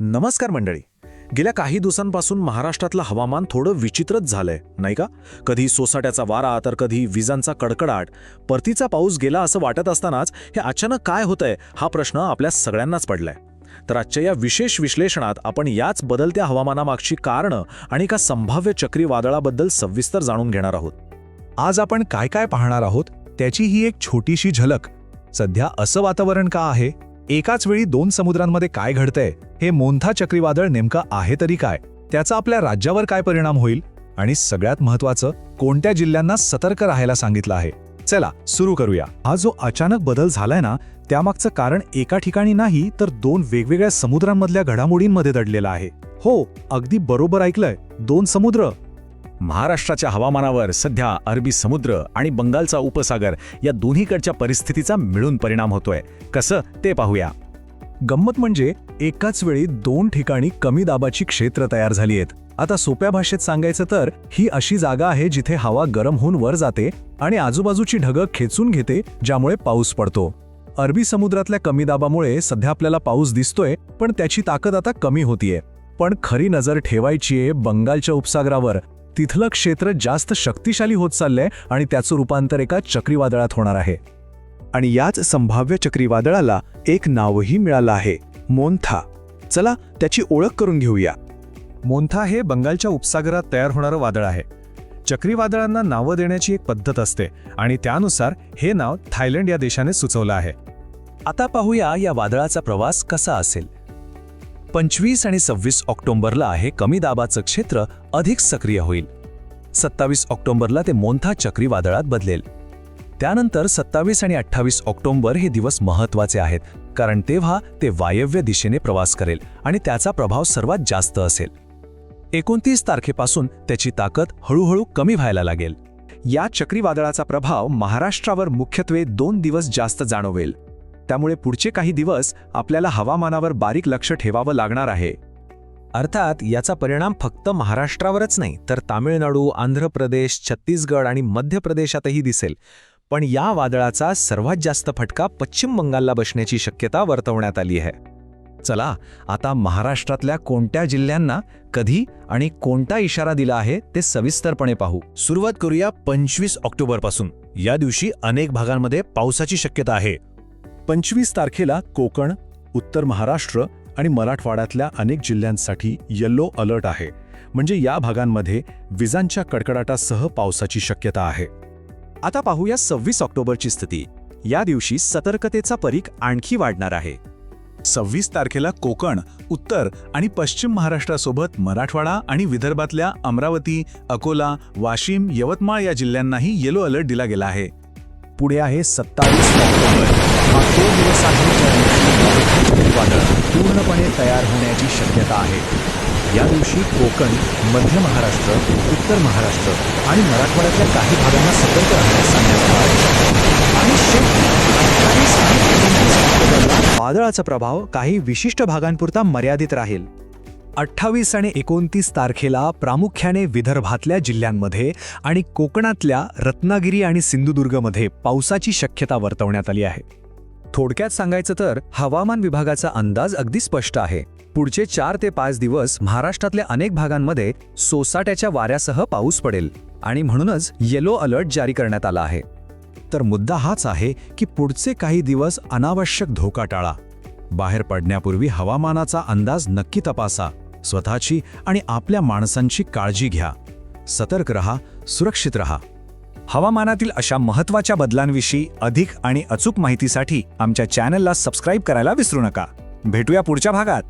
नमस्कार मंडळी. गेल्या काही दिवसांपासून महाराष्ट्रातलं हवामान थोडं विचित्रच झालंय नाही का? कधी सोसाट्याचा वारा तर कधी विजांचा कडकडाट. परतीचा पाऊस गेला असं वाटत असतानाच हे अचानक काय होतंय हा प्रश्न आपल्या सगळ्यांनाच पडलाय. तर आजच्या या विशेष विश्लेषणात आपण याच बदलत्या हवामानामागची कारणं आणि एका संभाव्य चक्रीवादळाबद्दल सविस्तर जाणून घेणार आहोत. आज आपण काय काय पाहणार आहोत त्याची ही एक छोटीशी झलक. सध्या असं वातावरण का आहे? एकाच वेळी दोन समुद्रांमध्ये काय घडतंय हे मोंथा चक्रीवादळ नेमकं आहे तरी काय? त्याचा आपल्या राज्यावर काय परिणाम होईल? आणि सगळ्यात महत्वाचं कोणत्या जिल्ह्यांना सतर्क राहायला सांगितलं आहे? चला सुरू करूया. हा जो अचानक बदल झालाय ना त्यामागचं कारण एका ठिकाणी नाही तर दोन वेगवेगळ्या समुद्रांमधल्या घडामोडींमध्ये दडलेलं आहे. हो अगदी बरोबर ऐकलंय. दोन समुद्र. महाराष्ट्राच्या हवामानावर सध्या अरबी समुद्र आणि बंगालचा उपसागर या दोन्हीकडच्या परिस्थितीचा मिळून परिणाम होतोय. कसं ते पाहूया. गंमत म्हणजे एकाच वेळी दोन ठिकाणी कमी दाबाची क्षेत्र तयार झाली आहेत. आता सोप्या भाषेत सांगायचं तर ही अशी जागा आहे जिथे हवा गरम होऊन वर जाते आणि आजूबाजूची ढगं खेचून घेते ज्यामुळे पाऊस पडतो. अरबी समुद्रातल्या कमी दाबामुळे सध्या आपल्याला पाऊस दिसतोय पण त्याची ताकद आता कमी होतीये. पण खरी नजर ठेवायचीये बंगालच्या उपसागरावर तिथलं क्षेत्र जास्त शक्तिशाली होत चाललंय आणि त्याचं रूपांतर एका चक्रीवादळात होणार आहे. आणि याच संभाव्य चक्रीवादळाला एक नावही मिळालं आहे मोन्था चला त्याची ओळख करून घेऊया. मोन्था हे बंगालच्या उपसागरात तयार होणारं वादळ आहे. चक्रीवादळांना नावं देण्याची एक पद्धत असते आणि त्यानुसार हे नाव थायलंड या देशाने सुचवलं आहे. आता पाहूया या वादळाचा प्रवास कसा असेल. पंचवीस आणि सव्वीस ऑक्टोबरला हे कमी दाबाचं क्षेत्र अधिक सक्रिय होईल. सत्तावीस ऑक्टोबरला ते मोन्था चक्रीवादळात बदलेल. त्यानंतर सत्तावीस आणि अठ्ठावीस ऑक्टोबर हे दिवस महत्त्वाचे आहेत कारण तेव्हा ते वायव्य दिशेने प्रवास करेल आणि त्याचा प्रभाव सर्वात जास्त असेल. एकोणतीस तारखेपासून त्याची ताकद हळूहळू कमी व्हायला लागेल. या चक्रीवादळाचा प्रभाव महाराष्ट्रावर मुख्यत्वे दोन दिवस जास्त जाणवेल. त्यामुळे पुढचे काही दिवस आपल्याला हवामानावर बारीक लक्ष ठेवावं लागणार आहे. अर्थात याचा परिणाम फक्त महाराष्ट्रावरच नाही तर तामिळनाडू आंध्र प्रदेश छत्तीसगड आणि मध्य प्रदेशातही दिसेल. पण या वादळाचा सर्वात जास्त फटका पश्चिम बंगालला बसण्याची शक्यता वर्तवण्यात आली आहे. चला आता महाराष्ट्रातल्या कोणत्या जिल्ह्यांना कधी आणि कोणता इशारा दिला आहे ते सविस्तरपणे पाहू. सुरुवात करूया पंचवीस ऑक्टोबरपासून. या दिवशी अनेक भागांमध्ये पावसाची शक्यता आहे. पंचवीस तारखेला कोकण उत्तर महाराष्ट्र आणि मराठवाड्यातल्या अनेक जिल्ह्यांसाठी येल्लो अलर्ट आहे. म्हणजे या भागांमध्ये विजांच्या कडकडाटासह पावसाची शक्यता आहे. आता पाहूया सव्वीस ऑक्टोबरची स्थिती. या दिवशी सतर्कतेचा परीख आणखी वाढणार आहे. सव्वीस तारखेला कोकण उत्तर आणि पश्चिम महाराष्ट्रासोबत मराठवाडा आणि विदर्भातल्या अमरावती अकोला वाशिम यवतमाळ या जिल्ह्यांनाही येलो अलर्ट दिला गेला आहे. पुढे आहे सत्तावीस ऑक्टोबर हा तो दिवस आहे ज्या दिवशी चक्रीवादळ पूर्णपणे तयार होण्याची शक्यता आहे. या दिवशी कोकण मध्य महाराष्ट्र उत्तर महाराष्ट्र आणि मराठवाड्यातल्या काही भागांना सतर्क राहण्यास सांगण्यात आलं आहे. आणि शेवटी वादळाचा प्रभाव काही विशिष्ट भागांपुरता मर्यादित राहील. अठ्ठावीस आणि एकोणतीस तारखेला प्रामुख्याने विदर्भातल्या जिल्ह्यांमध्ये आणि कोकणातल्या रत्नागिरी आणि सिंधुदुर्गमध्ये पावसाची शक्यता वर्तवण्यात आली आहे. थोडक्यात सांगायचं तर हवामान विभागाचा अंदाज अगदी स्पष्ट आहे. पुढचे चार ते पाच दिवस महाराष्ट्रातल्या अनेक भागांमध्ये सोसाट्याच्या वाऱ्यासह पाऊस पडेल आणि म्हणूनच येलो अलर्ट जारी करण्यात आला आहे. तर मुद्दा हाच आहे की पुढचे काही दिवस अनावश्यक धोका टाळा बाहेर पडण्यापूर्वी हवामानाचा अंदाज नक्की तपासा स्वतःची आणि आपल्या माणसांची काळजी घ्या. सतर्क रहा सुरक्षित रहा. हवामानातील अशा महत्त्वाच्या बदलांविषयी अधिक आणि अचूक माहितीसाठी आमच्या चॅनलला सबस्क्राईब करायला विसरू नका. भेटूया पुढच्या भागात.